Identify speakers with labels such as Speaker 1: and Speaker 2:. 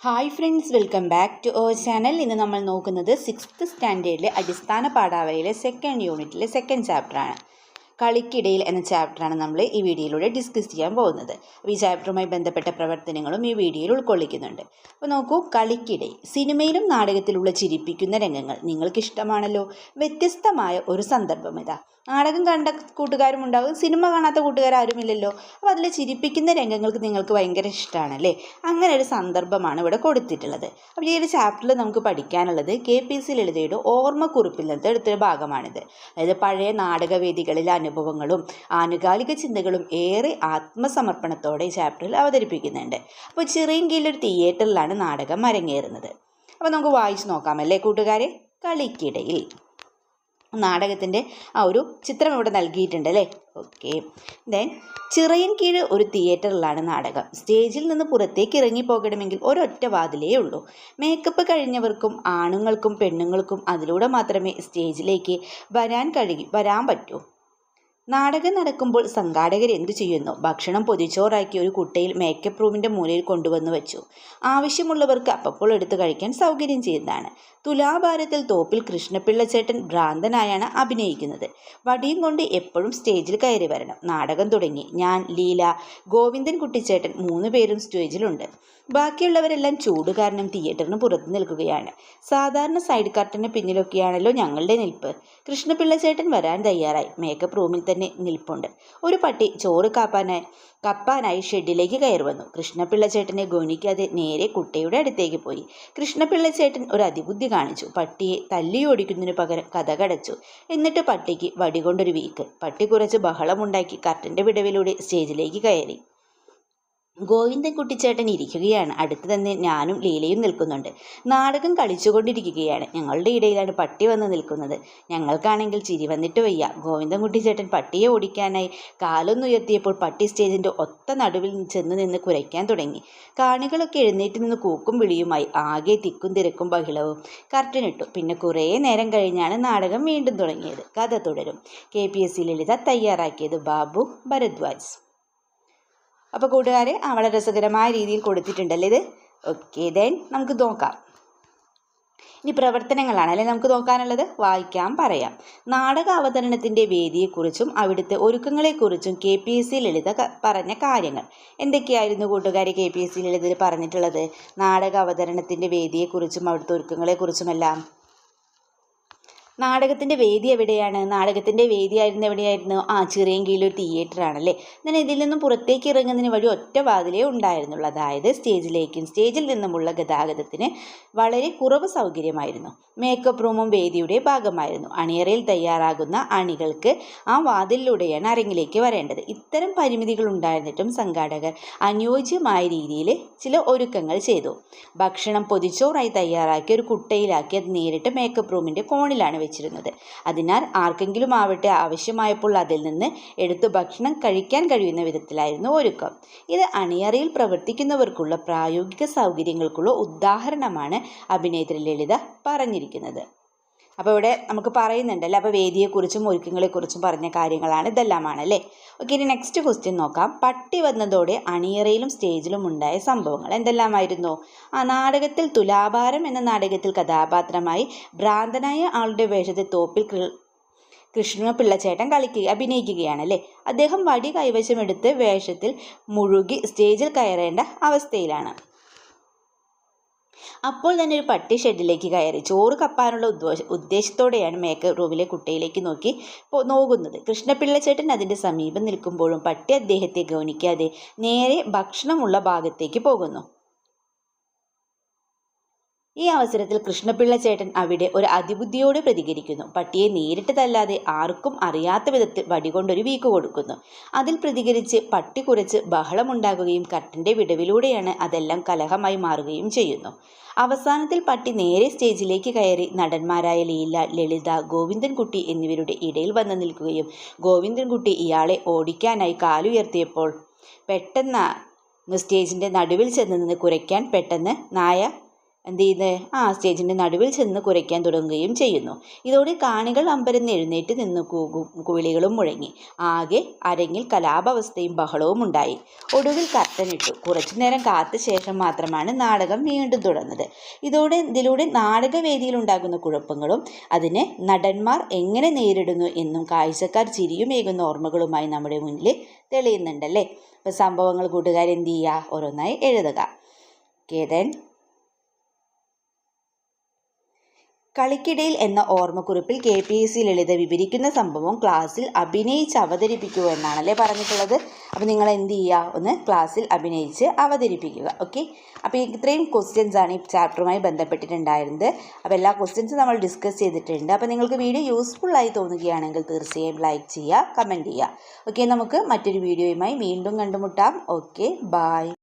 Speaker 1: Hi friends welcome back to our channel ഇന്ന് നമ്മൾ നോക്കുന്നത് സിക്സ്ത് സ്റ്റാൻഡേർഡിലെ അടിസ്ഥാന പാഠാവലിയിലെ സെക്കൻഡ് യൂണിറ്റിലെ സെക്കൻഡ് ചാപ്റ്ററാണ് കളിക്കിടയിൽ എന്ന ചാപ്റ്ററാണ് നമ്മൾ ഈ വീഡിയോയിലൂടെ ഡിസ്കസ് ചെയ്യാൻ പോകുന്നത്. അപ്പോൾ ഈ ചാപ്റ്ററുമായി ബന്ധപ്പെട്ട പ്രവർത്തനങ്ങളും ഈ വീഡിയോയിൽ ഉൾക്കൊള്ളിക്കുന്നുണ്ട്. അപ്പോൾ നോക്കൂ കളിക്കിടയിൽ സിനിമയിലും നാടകത്തിലുള്ള ചിരിപ്പിക്കുന്ന രംഗങ്ങൾ നിങ്ങൾക്ക് ഇഷ്ടമാണല്ലോ വ്യത്യസ്തമായ ഒരു സന്ദർഭം ഇതാ. നാടകം കണ്ട കൂട്ടുകാരും ഉണ്ടാകും സിനിമ കാണാത്ത കൂട്ടുകാരും അപ്പോൾ അതിൽ ചിരിപ്പിക്കുന്ന രംഗങ്ങൾക്ക് നിങ്ങൾക്ക് ഭയങ്കര ഇഷ്ടമാണല്ലേ അങ്ങനെ ഒരു സന്ദർഭമാണ് ഇവിടെ കൊടുത്തിട്ടുള്ളത്. അപ്പോൾ ഈ ഒരു ചാപ്റ്ററിൽ നമുക്ക് പഠിക്കാനുള്ളത് കെ പി സി ലളിതയുടെ ഓർമ്മക്കുറിപ്പിൽ നിന്ന് എടുത്തൊരു ഭാഗമാണിത്. അതായത് പഴയ നാടകവേദികളിലെ അനുഭവങ്ങളും ആനുകാലിക ചിന്തകളും ഏറെ ആത്മസമർപ്പണത്തോടെ ചാപ്റ്ററിൽ അവതരിപ്പിക്കുന്നുണ്ട്. അപ്പോൾ ചിറയൻകീഴിലൊരു തിയേറ്ററിലാണ് നാടകം അരങ്ങേറുന്നത്. അപ്പോൾ നമുക്ക് വായിച്ച് നോക്കാമല്ലേ കൂട്ടുകാരെ? കളിക്കിടയിൽ. നാടകത്തിന്റെ ആ ഒരു ചിത്രം ഇവിടെ നൽകിയിട്ടുണ്ട് അല്ലേ? ഓക്കെ. ദെൻ ചിറയൻ കീഴ് ഒരു തിയേറ്ററിലാണ് നാടകം. സ്റ്റേജിൽ നിന്ന് പുറത്തേക്ക് ഇറങ്ങി പോകണമെങ്കിൽ ഒരൊറ്റ വാതിലേ ഉള്ളൂ. മേക്കപ്പ് കഴിഞ്ഞവർക്കും ആണുങ്ങൾക്കും പെണ്ണുങ്ങൾക്കും അതിലൂടെ മാത്രമേ സ്റ്റേജിലേക്ക് വരാൻ കഴി വരാൻ പറ്റൂ. നാടകം നടക്കുമ്പോൾ സംഘാടകർ എന്തു ചെയ്യുന്നു? ഭക്ഷണം പൊതിച്ചോറാക്കി ഒരു കുട്ടയിൽ മേക്കപ്പ് റൂമിന്റെ മൂലയിൽ കൊണ്ടുവന്നു വെച്ചു. ആവശ്യമുള്ളവർക്ക് അപ്പപ്പോൾ എടുത്ത് കഴിക്കാൻ സൗകര്യം ചെയ്യുന്നതാണ്. തുലാഭാരത്തിൽ തോപ്പിൽ കൃഷ്ണപിള്ളച്ചേട്ടൻ ഭ്രാന്തനായാണ് അഭിനയിക്കുന്നത്. വടിയും കൊണ്ട് എപ്പോഴും സ്റ്റേജിൽ കയറി വരണം. നാടകം തുടങ്ങി. ഞാൻ ലീല ഗോവിന്ദൻ കുട്ടിച്ചേട്ടൻ മൂന്ന് പേരും സ്റ്റേജിലുണ്ട് ബാക്കിയുള്ളവരെല്ലാം ചൂട് കാരണം തിയേറ്ററിന് പുറത്ത് നിൽക്കുകയാണ്. സാധാരണ സൈഡ് കർട്ടന് പിന്നിലൊക്കെയാണല്ലോ ഞങ്ങളുടെ നിൽപ്പ്. കൃഷ്ണപിള്ളച്ചേട്ടൻ വരാൻ തയ്യാറായി. മേക്കപ്പ് റൂമിൽ തന്നെ നിൽപ്പുണ്ട്. ഒരു പട്ടി ചോറ് കാപ്പാനായി കപ്പാനായി ഷെഡിലേക്ക് കയറി വന്നു. കൃഷ്ണപിള്ളച്ചേട്ടനെ ഗോണിക്കാതെ നേരെ കുട്ടിയുടെ അടുത്തേക്ക് പോയി. കൃഷ്ണപിള്ള ചേട്ടൻ ഒരു അതിബുദ്ധി കാണിച്ചു. പട്ടിയെ തല്ലി ഓടിക്കുന്നതിന് പകരം കഥ കടച്ചു. എന്നിട്ട് പട്ടിക്ക് വടികൊണ്ടൊരു വീക്ക്. പട്ടി കുറച്ച് ബഹളമുണ്ടാക്കി കർട്ടന്റെ വിടവിലൂടെ സ്റ്റേജിലേക്ക് കയറി. ഗോവിന്ദൻ കുട്ടിച്ചേട്ടൻ ഇരിക്കുകയാണ്. അടുത്ത് തന്നെ ഞാനും ലീലയും നിൽക്കുന്നുണ്ട്. നാടകം കളിച്ചുകൊണ്ടിരിക്കുകയാണ്. ഞങ്ങളുടെ ഇടയിലാണ് പട്ടി വന്ന് നിൽക്കുന്നത്. ഞങ്ങൾക്കാണെങ്കിൽ ചിരി വന്നിട്ട് വയ്യ. ഗോവിന്ദൻ കുട്ടിച്ചേട്ടൻ പട്ടിയെ ഓടിക്കാനായി കാലൊന്നുയർത്തിയപ്പോൾ പട്ടി സ്റ്റേജിന്റെ ഒത്ത നടുവിൽ ചെന്ന് നിന്ന് കുരയ്ക്കാൻ തുടങ്ങി. കാണികളൊക്കെ എഴുന്നേറ്റ് നിന്ന് കൂക്കും വിളിയുമായി ആകെ തിക്കും തിരക്കും ബഹളവും കർട്ടനിട്ടു പിന്നെ കുറേ നേരം കഴിഞ്ഞാണ് നാടകം വീണ്ടും തുടങ്ങിയത്. കഥ തുടരും. K P S C Lalitha തയ്യാറാക്കിയത് ബാബു ഭരദ്വാജ്. അപ്പോൾ കൂട്ടുകാരെ വളരെ രസകരമായ രീതിയിൽ കൊടുത്തിട്ടുണ്ടല്ലേ ഇത്? ഓക്കെ ദെൻ നമുക്ക് നോക്കാം. ഇനി പ്രവർത്തനങ്ങളാണ്. അല്ലെ നമുക്ക് നോക്കാനുള്ളത്? വായിക്കാം പറയാം. നാടക അവതരണത്തിന്റെ വേദിയെക്കുറിച്ചും അവിടുത്തെ ഒരുക്കങ്ങളെക്കുറിച്ചും K P S C Lalitha പറഞ്ഞ കാര്യങ്ങൾ. എന്തൊക്കെയായിരുന്നു കൂട്ടുകാരെ കെ പി എസ് സി ലളിതയിൽ പറഞ്ഞിട്ടുള്ളത്? നാടക അവതരണത്തിന്റെ വേദിയെക്കുറിച്ചും അവിടുത്തെ ഒരുക്കങ്ങളെക്കുറിച്ചുമെല്ലാം. നാടകത്തിന്റെ വേദി എവിടെയാണ്? നാടകത്തിന്റെ വേദിയായിരുന്നു എവിടെയായിരുന്നു? ആ ചിറയൻകീഴിലൊരു തിയേറ്റർ ആണല്ലേ? എന്നാൽ ഇതിൽ നിന്നും പുറത്തേക്ക് ഇറങ്ങുന്നതിന് വഴി ഒറ്റ വാതിലേ ഉണ്ടായിരുന്നുള്ളൂ. അതായത് സ്റ്റേജിലേക്കും സ്റ്റേജിൽ നിന്നുമുള്ള ഗതാഗതത്തിന് വളരെ കുറവ് സൗകര്യമായിരുന്നു. മേക്കപ്പ് റൂമും വേദിയുടെ ഭാഗമായിരുന്നു. അണിയറയിൽ തയ്യാറാകുന്ന അണികൾക്ക് ആ വാതിലിലൂടെയാണ് അരങ്ങിലേക്ക് വരേണ്ടത്. ഇത്തരം പരിമിതികൾ ഉണ്ടായിരുന്നിട്ടും സംഘാടകർ അനുയോജ്യമായ രീതിയിൽ ചില ഒരുക്കങ്ങൾ ചെയ്തു. ഭക്ഷണം പൊതിച്ചോറായി തയ്യാറാക്കി ഒരു കുട്ടയിലാക്കി അത് നേരിട്ട് മേക്കപ്പ് റൂമിന്റെ കോണിലാണ് വെച്ചിരുന്നത്. അതിനാൽ ആർക്കെങ്കിലും ആവട്ടെ ആവശ്യമായപ്പോൾ അതിൽ നിന്ന് എടുത്തു ഭക്ഷണം കഴിക്കാൻ കഴിയുന്ന വിധത്തിലായിരുന്നു ഒരുക്കം. ഇത് അണിയറയിൽ പ്രവർത്തിക്കുന്നവർക്കുള്ള പ്രായോഗിക സൗകര്യങ്ങൾക്കുള്ള ഉദാഹരണമാണ് അഭിനേത്രി ലളിത പറഞ്ഞിരിക്കുന്നത്. അപ്പോൾ ഇവിടെ നമുക്ക് പറയുന്നുണ്ടല്ലോ അപ്പോൾ വേദിയെക്കുറിച്ചും ഒരുക്കങ്ങളെക്കുറിച്ചും പറഞ്ഞ കാര്യങ്ങളാണ്. ഇതെല്ലാമാണ് അല്ലേ ഓക്കെ ഇനി നെക്സ്റ്റ് ക്വസ്റ്റ്യൻ നോക്കാം. പട്ടി വന്നതോടെ അണിയറയിലും സ്റ്റേജിലും ഉണ്ടായ സംഭവങ്ങൾ എന്തെല്ലാമായിരുന്നു? ആ നാടകത്തിൽ തുലാഭാരം എന്ന നാടകത്തിൽ കഥാപാത്രമായി ഭ്രാന്തനായ ആളുടെ വേഷത്തെ തോപ്പിൽ കൃഷ്ണ പിള്ളച്ചേട്ടൻ കളിക്കുക അഭിനയിക്കുകയാണ് അല്ലേ അദ്ദേഹം വടി കൈവശമെടുത്ത് വേഷത്തിൽ മുഴുകി സ്റ്റേജിൽ കയറേണ്ട അവസ്ഥയിലാണ്. അപ്പോൾ തന്നെ ഒരു പട്ടി ഷെഡിലേക്ക് കയറി. ചോറ് കപ്പാനുള്ള ഉദ്ദേശ ഉദ്ദേശത്തോടെയാണ് മേക്കപ്പ് റൂമിലെ കുട്ടിയിലേക്ക് നോക്കി നോക്കുന്നത്. കൃഷ്ണപിള്ളച്ചേട്ടൻ അതിന്റെ സമീപം നിൽക്കുമ്പോഴും പട്ടി അദ്ദേഹത്തെ ഗൗനിക്കാതെ നേരെ ഭക്ഷണമുള്ള ഭാഗത്തേക്ക് പോകുന്നു. ഈ അവസരത്തിൽ കൃഷ്ണപിള്ള ചേട്ടൻ അവിടെ ഒരു അതിബുദ്ധിയോട് പ്രതികരിക്കുന്നു. പട്ടിയെ നേരിട്ട് തല്ലാതെ ആർക്കും അറിയാത്ത വിധത്തിൽ വടികൊണ്ടൊരു വീക്ക് കൊടുക്കുന്നു. അതിൽ പ്രതികരിച്ച് പട്ടി കുറച്ച് ബഹളമുണ്ടാകുകയും കട്ടിന്റെ വിടവിലൂടെയാണ് അതെല്ലാം കലഹമായി മാറുകയും ചെയ്യുന്നു. അവസാനത്തിൽ പട്ടി നേരെ സ്റ്റേജിലേക്ക് കയറി നടന്മാരായ ലീല ലളിത ഗോവിന്ദൻകുട്ടി എന്നിവരുടെ ഇടയിൽ വന്ന് നിൽക്കുകയും ഗോവിന്ദൻകുട്ടി ഇയാളെ ഓടിക്കാനായി കാലുയർത്തിയപ്പോൾ പെട്ടെന്ന് സ്റ്റേജിന്റെ നടുവിൽ ചെന്ന് നിന്ന് കുരയ്ക്കാൻ പെട്ടെന്ന് നായ എന്ത് ചെയ്യുന്നത് ആ സ്റ്റേജിന്റെ നടുവിൽ ചെന്ന് കുരയ്ക്കാൻ തുടങ്ങുകയും ചെയ്യുന്നു. ഇതോടെ കാണികൾ അമ്പരന്ന് എഴുന്നേറ്റ് നിന്ന് കുവിളികളും മുഴങ്ങി. ആകെ അരങ്ങിൽ കലാപാവസ്ഥയും ബഹളവും ഉണ്ടായി. ഒടുവിൽ കർട്ടനിട്ടു കുറച്ചു നേരം കാത്ത ശേഷം മാത്രമാണ് നാടകം വീണ്ടും തുടർന്നത്. ഇതോടെ ഇതിലൂടെ നാടകവേദിയിൽ ഉണ്ടാകുന്ന കുഴപ്പങ്ങളും അതിനെ നടന്മാർ എങ്ങനെ നേരിടുന്നു എന്നും കാഴ്ചക്കാർ ചിരിയുമേകുന്ന ഓർമ്മകളുമായി നമ്മുടെ മുന്നിൽ തെളിയുന്നുണ്ടല്ലേ? അപ്പോൾ സംഭവങ്ങൾ കൂട്ടുകാർ എന്ത് ചെയ്യുക ഓരോന്നായി എഴുതുക. കേതൻ കളിക്കിടയിൽ എന്ന ഓർമ്മക്കുറിപ്പിൽ K P S C Lalitha വിവരിക്കുന്ന സംഭവം ക്ലാസ്സിൽ അഭിനയിച്ച് അവതരിപ്പിക്കുക എന്നാണല്ലേ പറഞ്ഞിട്ടുള്ളത്. അപ്പോൾ നിങ്ങൾ എന്ത് ചെയ്യുക ഒന്ന് ക്ലാസ്സിൽ അഭിനയിച്ച് അവതരിപ്പിക്കുക. ഓക്കെ? അപ്പോൾ ഇത്രയും ക്വസ്റ്റ്യൻസ് ആണ് ഈ ചാപ്റ്ററുമായി ബന്ധപ്പെട്ടിട്ടുണ്ടായിരുന്നത്. അപ്പോൾ എല്ലാ ക്വസ്റ്റ്യൻസും നമ്മൾ ഡിസ്കസ് ചെയ്തിട്ടുണ്ട്. അപ്പോൾ നിങ്ങൾക്ക് വീഡിയോ യൂസ്ഫുൾ ആയി തോന്നുകയാണെങ്കിൽ തീർച്ചയായും ലൈക്ക് ചെയ്യുക കമന്റ് ചെയ്യുക. ഓക്കെ? നമുക്ക് മറ്റൊരു വീഡിയോയുമായി വീണ്ടും കണ്ടുമുട്ടാം. ഓക്കെ? ബായ്